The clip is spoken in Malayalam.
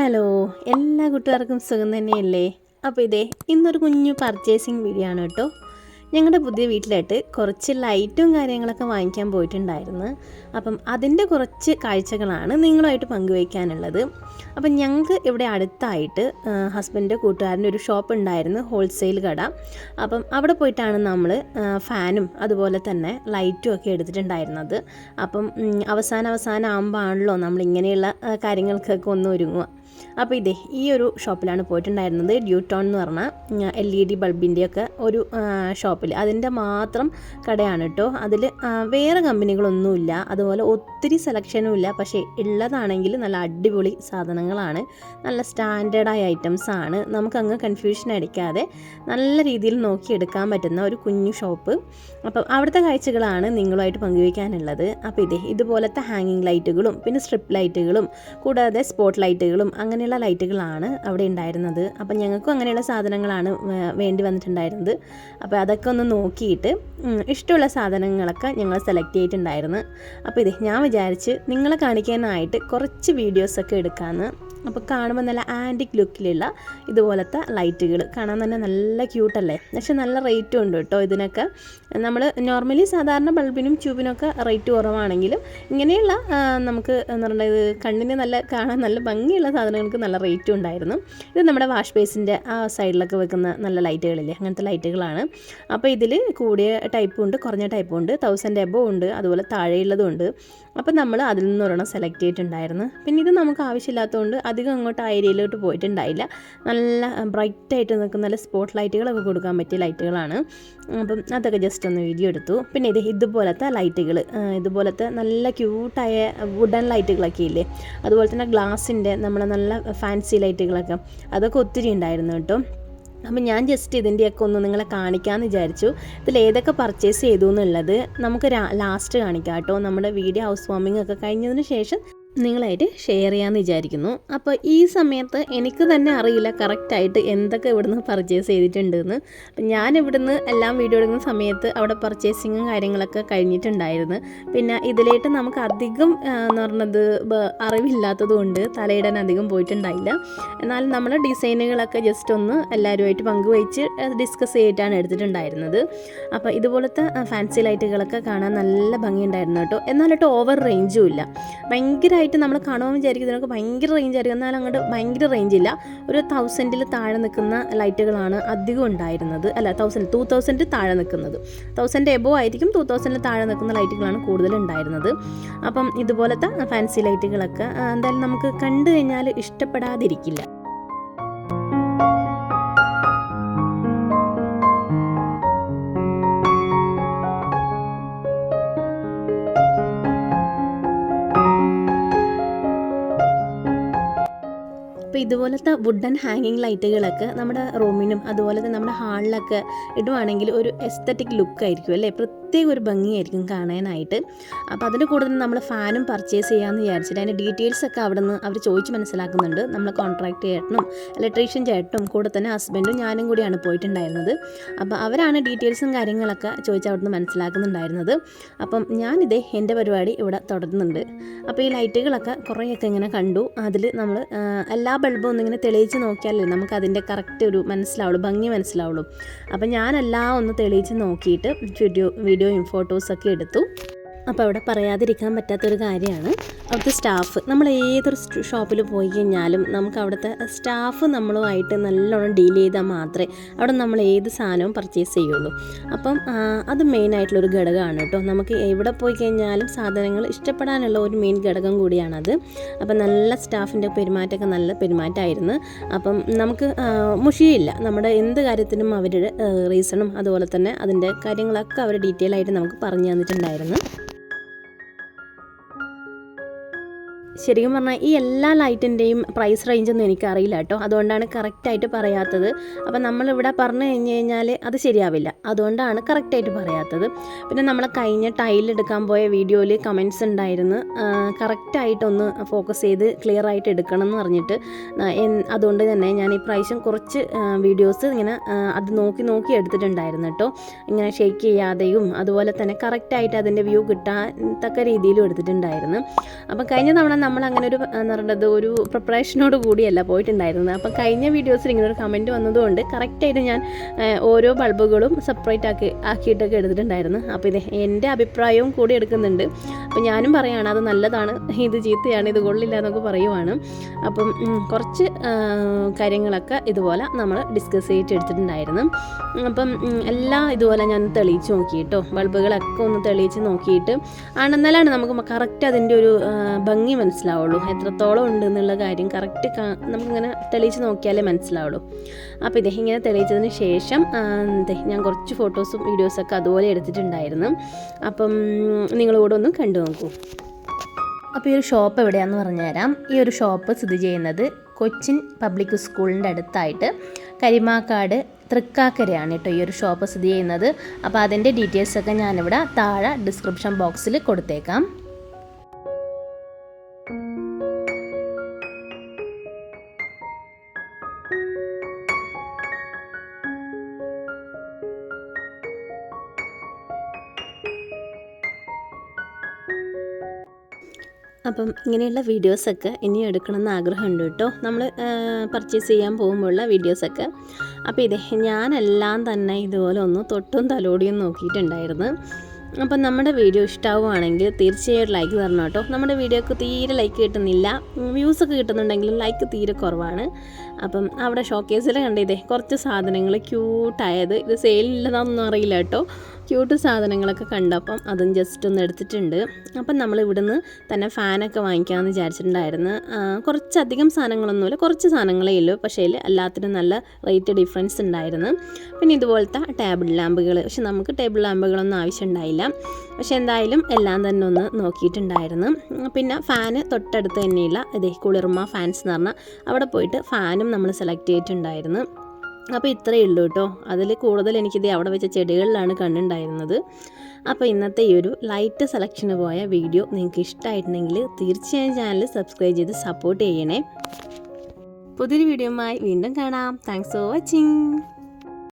ഹലോ എല്ലാ കൂട്ടുകാർക്കും സുഖം തന്നെയല്ലേ? അപ്പോൾ ഇതേ ഇന്നൊരു കുഞ്ഞു പർച്ചേസിങ് വീഡിയോ ആണ് കേട്ടോ. ഞങ്ങളുടെ പുതിയ വീട്ടിലായിട്ട് കുറച്ച് ലൈറ്റും കാര്യങ്ങളൊക്കെ വാങ്ങിക്കാൻ പോയിട്ടുണ്ടായിരുന്നു. അപ്പം അതിന്റെ കുറച്ച് കാഴ്ചകളാണ് നിങ്ങളുമായിട്ട് പങ്കുവയ്ക്കാനുള്ളത്. അപ്പം ഞങ്ങൾക്ക് ഇവിടെ അടുത്തായിട്ട് ഹസ്ബൻഡിന്റെ കൂട്ടുകാരന്റെ ഒരു ഷോപ്പ് ഉണ്ടായിരുന്നു ഹോൾസെയിൽ കട. അപ്പം അവിടെ പോയിട്ടാണ് നമ്മൾ ഫാനും അതുപോലെ തന്നെ ലൈറ്റും ഒക്കെ എടുത്തിട്ടുണ്ടായിരുന്നത്. അപ്പം അവസാന അവസാനം ആകുമ്പോൾ ആണല്ലോ നമ്മൾ ഇങ്ങനെയുള്ള കാര്യങ്ങൾക്കൊക്കെ ഒന്ന് ഒരുങ്ങുക. അപ്പോൾ ഇതേ ഈ ഒരു ഷോപ്പിലാണ് പോയിട്ടുണ്ടായിരുന്നത് ഡ്യൂട്ടോൺ എന്ന് പറഞ്ഞ എൽ ഇ ഡി ബൾബിന്റെയൊക്കെ ഒരു ഷോപ്പിൽ. അതിന്റെ മാത്രം കടയാണ് കേട്ടോ. അതിൽ വേറെ കമ്പനികളൊന്നുമില്ല. അതുപോലെ ഒത്തിരി സെലക്ഷനും ഇല്ല. പക്ഷേ ഉള്ളതാണെങ്കിൽ നല്ല അടിപൊളി സാധനങ്ങളാണ്. നല്ല സ്റ്റാൻഡേർഡായ ഐറ്റംസ് ആണ്. നമുക്കങ്ങ് കൺഫ്യൂഷൻ അടിക്കാതെ നല്ല രീതിയിൽ നോക്കിയെടുക്കാൻ പറ്റുന്ന ഒരു കുഞ്ഞു ഷോപ്പ്. അപ്പം അവിടുത്തെ കാഴ്ചകളാണ് നിങ്ങളുമായിട്ട് പങ്കുവയ്ക്കാനുള്ളത്. അപ്പോൾ ഇതേ ഇതുപോലത്തെ ഹാങ്ങിങ് ലൈറ്റുകളും പിന്നെ സ്ട്രിപ്പ് ലൈറ്റുകളും കൂടാതെ സ്പോട്ട് ലൈറ്റുകളും അങ്ങനെയുള്ള ലൈറ്റുകളാണ് അവിടെ ഉണ്ടായിരുന്നത്. അപ്പം ഞങ്ങൾക്കും അങ്ങനെയുള്ള സാധനങ്ങളാണ് വേണ്ടി വന്നിട്ടുണ്ടായിരുന്നത്. അപ്പോൾ അതൊക്കെ ഒന്ന് നോക്കിയിട്ട് ഇഷ്ടമുള്ള സാധനങ്ങളൊക്കെ ഞങ്ങൾ സെലക്ട് ചെയ്തിട്ടുണ്ടായിരുന്നു. അപ്പോൾ ഇതേ ഞാൻ വിചാരിച്ച് നിങ്ങളെ കാണിക്കാനായിട്ട് കുറച്ച് വീഡിയോസൊക്കെ എടുക്കാമെന്ന് അപ്പോൾ കാണുമ്പോൾ നല്ല ആന്റിക് ലുക്കിലുള്ള ഇതുപോലത്തെ ലൈറ്റുകൾ കാണാൻ തന്നെ നല്ല ക്യൂട്ടല്ലേ പക്ഷെ നല്ല റേറ്റും ഉണ്ട് കേട്ടോ ഇതിനൊക്കെ. നമ്മൾ നോർമലി സാധാരണ ബൾബിനും ട്യൂബിനൊക്കെ റേറ്റ് കുറവാണെങ്കിലും ഇങ്ങനെയുള്ള നമുക്ക് എന്ന് ഇത് കണ്ണിന് നല്ല കാണാൻ നല്ല ഭംഗിയുള്ള സാധനങ്ങൾക്ക് നല്ല റേറ്റും ഉണ്ടായിരുന്നു. ഇത് നമ്മുടെ വാഷ് ബേസിന്റെ ആ സൈഡിലൊക്കെ വെക്കുന്ന നല്ല ലൈറ്റുകളില്ലേ അങ്ങനത്തെ ലൈറ്റുകളാണ്. അപ്പോൾ ഇതിൽ കൂടിയ ടൈപ്പും ഉണ്ട് കുറഞ്ഞ ടൈപ്പും ഉണ്ട് തൗസൻഡ് എബോ ഉണ്ട് അതുപോലെ താഴെയുള്ളതും ഉണ്ട്. അപ്പോൾ നമ്മൾ അതിൽ നിന്ന് ഒരെണ്ണം സെലക്ട് ചെയ്തിട്ടുണ്ടായിരുന്നു. പിന്നെ ഇത് നമുക്ക് ആവശ്യമില്ലാത്തതുകൊണ്ട് അധികം അങ്ങോട്ട് ആ ഏരിയയിലോട്ട് പോയിട്ടുണ്ടായില്ല. നല്ല ബ്രൈറ്റ് ആയിട്ട് നിൽക്കുന്ന നല്ല സ്പോട്ട് ലൈറ്റുകളൊക്കെ കൊടുക്കാൻ പറ്റിയ ലൈറ്റുകളാണ്. അപ്പം അതൊക്കെ ജസ്റ്റ് ഒന്ന് വീഡിയോ എടുത്തു. പിന്നെ ഇത് ഇതുപോലത്തെ ലൈറ്റുകൾ ഇതുപോലത്തെ നല്ല ക്യൂട്ടായ വുഡൻ ലൈറ്റുകളൊക്കെ ഇല്ലേ? അതുപോലെ തന്നെ ഗ്ലാസിന്റെ നമ്മളെ നല്ല ഫാൻസി ലൈറ്റുകളൊക്കെ അതൊക്കെ ഒത്തിരി ഉണ്ടായിരുന്നു കേട്ടോ. അപ്പം ഞാൻ ജസ്റ്റ് ഇതിന്റെയൊക്കെ ഒന്ന് നിങ്ങളെ കാണിക്കാമെന്ന് വിചാരിച്ചു. ഇതിൽ ഏതൊക്കെ പർച്ചേസ് ചെയ്തു എന്നുള്ളത് നമുക്ക് ലാസ്റ്റ് കാണിക്കാം കേട്ടോ. നമ്മുടെ വീഡിയോ ഹൗസ് വാമിംഗ് ഒക്കെ കഴിഞ്ഞതിന് ശേഷം നിങ്ങളായിട്ട് ഷെയർ ചെയ്യാമെന്ന് വിചാരിക്കുന്നു. അപ്പോൾ ഈ സമയത്ത് എനിക്ക് തന്നെ അറിയില്ല കറക്റ്റായിട്ട് എന്തൊക്കെ ഇവിടുന്ന് പർച്ചേസ് ചെയ്തിട്ടുണ്ടെന്ന്. അപ്പം ഞാൻ ഇവിടുന്ന് എല്ലാം വീഡിയോ എടുക്കുന്ന സമയത്ത് അവിടെ പർച്ചേസിങ്ങും കാര്യങ്ങളൊക്കെ കഴിഞ്ഞിട്ടുണ്ടായിരുന്നു. പിന്നെ ഇതിലേട്ട് നമുക്ക് അധികം എന്ന് പറഞ്ഞത് അറിവില്ലാത്തത് കൊണ്ട് തലയിടാൻ അധികം പോയിട്ടുണ്ടായില്ല. എന്നാൽ നമ്മൾ ഡിസൈനുകളൊക്കെ ജസ്റ്റ് ഒന്ന് എല്ലാവരുമായിട്ട് പങ്കുവച്ച് ഡിസ്കസ് ചെയ്തിട്ടാണ് എടുത്തിട്ടുണ്ടായിരുന്നത്. അപ്പോൾ ഇതുപോലത്തെ ഫാൻസി ലൈറ്റുകളൊക്കെ കാണാൻ നല്ല ഭംഗിയുണ്ടായിരുന്നു കേട്ടോ. കേട്ടോ ഓവർ റേഞ്ചും ഇല്ല. ഭയങ്കരമായിട്ട് നമ്മൾ കാണുമ്പോൾ വിചാരിക്കും ഇതിനൊക്കെ ഭയങ്കര റേഞ്ച് ആയിരിക്കും. എന്നാൽ അങ്ങോട്ട് ഭയങ്കര റേഞ്ച് ഇല്ല. ഒരു തൗസൻഡിൽ താഴെ നിൽക്കുന്ന ലൈറ്റുകളാണ് അധികം ഉണ്ടായിരുന്നത്. അല്ല തൗസൻഡ് ടു തൗസൻഡ് താഴെ നിൽക്കുന്നത്. തൗസൻഡ് എബോ ആയിരിക്കും ടു തൗസൻഡിൽ താഴെ നിൽക്കുന്ന ലൈറ്റുകളാണ് കൂടുതൽ ഉണ്ടായിരുന്നത്. അപ്പം ഇതുപോലത്തെ ഫാൻസി ലൈറ്റുകളൊക്കെ എന്തായാലും നമുക്ക് കണ്ടു കഴിഞ്ഞാൽ ഇഷ്ടപ്പെടാതിരിക്കില്ല. ഇതുപോലത്തെ വുഡൻ ഹാങ്ങിങ് ലൈറ്റുകളൊക്കെ നമ്മുടെ റൂമിനും അതുപോലെ തന്നെ നമ്മുടെ ഹാളിലൊക്കെ ഇടുവാണെങ്കിൽ ഒരു എസ്തറ്റിക് ലുക്ക് ആയിരിക്കും അല്ലേ? പ്രത്യേക ഒരു ഭംഗിയായിരിക്കും കാണാനായിട്ട്. അപ്പോൾ അതിന് കൂടുതൽ നമ്മൾ ഫാനും പർച്ചേസ് ചെയ്യാമെന്ന് വിചാരിച്ചിട്ട് അതിന്റെ ഡീറ്റെയിൽസ് ഒക്കെ അവിടെ നിന്ന് അവർ ചോദിച്ച് മനസ്സിലാക്കുന്നുണ്ട്. നമ്മൾ കോൺട്രാക്ട് ചേട്ടനും ഇലക്ട്രീഷ്യൻ ചേട്ടനും കൂടെ തന്നെ ഹസ്ബൻഡും ഞാനും കൂടിയാണ് പോയിട്ടുണ്ടായിരുന്നത്. അപ്പോൾ അവരാണ് ഡീറ്റെയിൽസും കാര്യങ്ങളൊക്കെ ചോദിച്ച് അവിടെ നിന്ന് മനസ്സിലാക്കുന്നുണ്ടായിരുന്നത്. അപ്പം ഞാനിതേ എന്റെ പരിപാടി ഇവിടെ തുടരുന്നുണ്ട്. അപ്പോൾ ഈ ലൈറ്റുകളൊക്കെ കുറേയൊക്കെ ഇങ്ങനെ കണ്ടു. അതിൽ നമ്മൾ എല്ലാ ബൾബും ഒന്നിങ്ങനെ തെളിയിച്ച് നോക്കിയാലേ നമുക്ക് അതിന്റെ കറക്റ്റ് ഒരു മനസ്സിലാവുള്ളൂ ഭംഗി മനസ്സിലാവുള്ളൂ. അപ്പം ഞാനെല്ലാം ഒന്ന് തെളിയിച്ച് നോക്കിയിട്ട് വീഡിയോ വീഡിയോയും ഫോട്ടോസൊക്കെ എടുത്തു. അപ്പോൾ അവിടെ പറയാതിരിക്കാൻ പറ്റാത്തൊരു കാര്യമാണ്. അവിടുത്തെ സ്റ്റാഫ് നമ്മൾ ഏതൊരു ഷോപ്പിൽ പോയി കഴിഞ്ഞാലും നമുക്ക് അവിടുത്തെ സ്റ്റാഫ് നമ്മളുമായിട്ട് നല്ലോണം ഡീൽ ചെയ്താൽ മാത്രമേ അവിടെ നമ്മൾ ഏത് സാധനവും പർച്ചേസ് ചെയ്യുള്ളൂ. അപ്പം അത് മെയിനായിട്ടുള്ളൊരു ഘടകമാണ് കേട്ടോ. നമുക്ക് എവിടെ പോയി കഴിഞ്ഞാലും സാധനങ്ങൾ ഇഷ്ടപ്പെടാനുള്ള ഒരു മെയിൻ ഘടകം കൂടിയാണത്. അപ്പം നല്ല സ്റ്റാഫിന്റെ പെരുമാറ്റമൊക്കെ നല്ല പെരുമാറ്റമായിരുന്നു. അപ്പം നമുക്ക് മുഷിയില്ല. നമ്മുടെ എന്ത് കാര്യത്തിനും അവരുടെ റീസണും അതുപോലെ തന്നെ അതിന്റെ കാര്യങ്ങളൊക്കെ അവർ ഡീറ്റെയിൽ ആയിട്ട് നമുക്ക് പറഞ്ഞു തന്നിട്ടുണ്ടായിരുന്നു. ശരിക്കും പറഞ്ഞാൽ ഈ എല്ലാ ലൈറ്റിന്റെയും പ്രൈസ് റേഞ്ചൊന്നും എനിക്കറിയില്ല കേട്ടോ. അതുകൊണ്ടാണ് കറക്റ്റായിട്ട് പറയാത്തത്. അപ്പം നമ്മളിവിടെ പറഞ്ഞു കഴിഞ്ഞ് കഴിഞ്ഞാൽ അത് ശരിയാവില്ല. അതുകൊണ്ടാണ് കറക്റ്റായിട്ട് പറയാത്തത്. പിന്നെ നമ്മൾ കഴിഞ്ഞ ടൈലെടുക്കാൻ പോയ വീഡിയോയിൽ കമൻസ് ഉണ്ടായിരുന്നു. കറക്റ്റായിട്ടൊന്ന് ഫോക്കസ് ചെയ്ത് ക്ലിയർ ആയിട്ട് എടുക്കണം എന്ന് പറഞ്ഞിട്ട് അതുകൊണ്ട് തന്നെ ഞാൻ ഈ പ്രാവശ്യം കുറച്ച് വീഡിയോസ് ഇങ്ങനെ അത് നോക്കി നോക്കി എടുത്തിട്ടുണ്ടായിരുന്നു കേട്ടോ. ഇങ്ങനെ ഷെയ്ക്ക് ചെയ്യാതെയും അതുപോലെ തന്നെ കറക്റ്റായിട്ട് അതിന്റെ വ്യൂ കിട്ടാൻ തക്ക രീതിയിലും എടുത്തിട്ടുണ്ടായിരുന്നു. അപ്പം കഴിഞ്ഞ തവണ നമ്മൾ അങ്ങനെ ഒരു എന്താ പറയുന്നത് ഒരു പ്രിപ്പറേഷനോട് കൂടിയല്ല പോയിട്ടുണ്ടായിരുന്നത്. അപ്പോൾ കഴിഞ്ഞ വീഡിയോസിൽ ഇങ്ങനെ ഒരു കമന്റ് വന്നതുകൊണ്ട് കറക്റ്റായിട്ട് ഞാൻ ഓരോ ബൾബുകളും സെപ്പറേറ്റ് ആക്കി ആക്കിയിട്ടൊക്കെ എടുത്തിട്ടുണ്ടായിരുന്നു. അപ്പോൾ ഇത് എന്റെ അഭിപ്രായവും കൂടി എടുക്കുന്നുണ്ട്. അപ്പോൾ ഞാനും പറയുകയാണ് അത് നല്ലതാണ് ഇത് ചീത്തയാണ് ഇത് കൊള്ളില്ല എന്നൊക്കെ പറയുവാണ്. അപ്പം കുറച്ച് കാര്യങ്ങളൊക്കെ ഇതുപോലെ നമ്മൾ ഡിസ്കസ് ചെയ്തിട്ട് എടുത്തിട്ടുണ്ടായിരുന്നു. അപ്പം എല്ലാം ഇതുപോലെ ഞാൻ തെളിയിച്ച് നോക്കി കേട്ടോ ബൾബുകളൊക്കെ ഒന്ന് തെളിയിച്ച് നോക്കിയിട്ട് ആണെന്നാലാണ് നമുക്ക് കറക്റ്റ് അതിന്റെ ഒരു ഭംഗി ഭംഗി മനസ്സിലാവുള്ളൂ. എത്രത്തോളം ഉണ്ട് എന്നുള്ള കാര്യം കറക്റ്റ് നമുക്കിങ്ങനെ തെളിയിച്ച് നോക്കിയാലേ മനസ്സിലാവുള്ളൂ. അപ്പോൾ ഇദ്ദേഹം ഇങ്ങനെ തെളിയിച്ചതിന് ശേഷം ഞാൻ കുറച്ച് ഫോട്ടോസും വീഡിയോസൊക്കെ അതുപോലെ എടുത്തിട്ടുണ്ടായിരുന്നു. അപ്പം നിങ്ങളിവിടെ ഒന്ന് കണ്ടു നോക്കൂ. അപ്പോൾ ഈ ഒരു ഷോപ്പ് എവിടെയാണെന്ന് പറഞ്ഞുതരാം. ഈ ഒരു ഷോപ്പ് സ്ഥിതി ചെയ്യുന്നത് കൊച്ചിൻ പബ്ലിക് സ്കൂളിന്റെ അടുത്തായിട്ട് കരിമാക്കാട് തൃക്കാക്കരയാണ് കേട്ടോ ഈ ഒരു ഷോപ്പ് സ്ഥിതി ചെയ്യുന്നത്. അപ്പോൾ അതിന്റെ ഡീറ്റെയിൽസൊക്കെ ഞാനിവിടെ താഴെ ഡിസ്ക്രിപ്ഷൻ ബോക്സിൽ കൊടുത്തേക്കാം. അപ്പം ഇങ്ങനെയുള്ള വീഡിയോസൊക്കെ ഇനി എടുക്കണമെന്ന് ആഗ്രഹമുണ്ട് കേട്ടോ. നമ്മൾ പർച്ചേസ് ചെയ്യാൻ പോകുമ്പോഴുള്ള വീഡിയോസൊക്കെ. അപ്പോൾ ഇതേ ഞാനെല്ലാം തന്നെ ഇതുപോലെ ഒന്ന് തൊട്ടും തലോടിയും നോക്കിയിട്ടുണ്ടായിരുന്നു. അപ്പം നമ്മുടെ വീഡിയോ ഇഷ്ടമാവുകയാണെങ്കിൽ തീർച്ചയായിട്ടും ലൈക്ക് തരണം കേട്ടോ. നമ്മുടെ വീഡിയോക്ക് തീരെ ലൈക്ക് കിട്ടുന്നില്ല. വ്യൂസൊക്കെ കിട്ടുന്നുണ്ടെങ്കിലും ലൈക്ക് തീരെ കുറവാണ്. അപ്പം അവിടെ ഷോക്കേസിൽ കണ്ടിതേ കുറച്ച് സാധനങ്ങൾ ക്യൂട്ടായത് ഇത് സെയിലില്ലതാണെന്നൊന്നും അറിയില്ല കേട്ടോ. ക്യൂട്ട് സാധനങ്ങളൊക്കെ കണ്ടപ്പം അതും ജസ്റ്റ് ഒന്ന് എടുത്തിട്ടുണ്ട്. അപ്പം നമ്മൾ ഇവിടുന്ന് തന്നെ ഫാനൊക്കെ വാങ്ങിക്കാമെന്ന് വിചാരിച്ചിട്ടുണ്ടായിരുന്നു. കുറച്ചധികം സാധനങ്ങളൊന്നുമില്ല. കുറച്ച് സാധനങ്ങളേ ഉള്ളൂ. പക്ഷേ എല്ലാത്തിനും നല്ല റേറ്റ് ഡിഫറൻസ് ഉണ്ടായിരുന്നു. പിന്നെ ഇതുപോലത്തെ ടേബിൾ ലാമ്പുകൾ പക്ഷെ നമുക്ക് ടേബിൾ ലാമ്പുകളൊന്നും ആവശ്യമുണ്ടായില്ല. പക്ഷെ എന്തായാലും എല്ലാം തന്നെ ഒന്ന് നോക്കിയിട്ടുണ്ടായിരുന്നു. പിന്നെ ഫാന് തൊട്ടടുത്ത് തന്നെയുള്ള ഇതേ കുളിർമ ഫാൻസ് എന്ന് പറഞ്ഞാൽ അവിടെ പോയിട്ട് ഫാനും നമ്മൾ സെലക്ട് ചെയ്തിട്ടുണ്ടായിരുന്നു. അപ്പോൾ ഇത്രയേ ഉള്ളൂ കേട്ടോ അതിൽ കൂടുതൽ എനിക്കിത് അവിടെ വെച്ച ചെടികളിലാണ് കണ്ടുണ്ടായിരുന്നത് അപ്പോൾ ഇന്നത്തെ ഈ ഒരു ലൈറ്റ് സെലക്ഷന് പോയ വീഡിയോ നിങ്ങൾക്ക് ഇഷ്ടമായിട്ടുണ്ടെങ്കിൽ തീർച്ചയായും ചാനൽ സബ്സ്ക്രൈബ് ചെയ്ത് സപ്പോർട്ട് ചെയ്യണേ. പുതിയൊരു വീഡിയോയുമായി വീണ്ടും കാണാം. Thanks for watching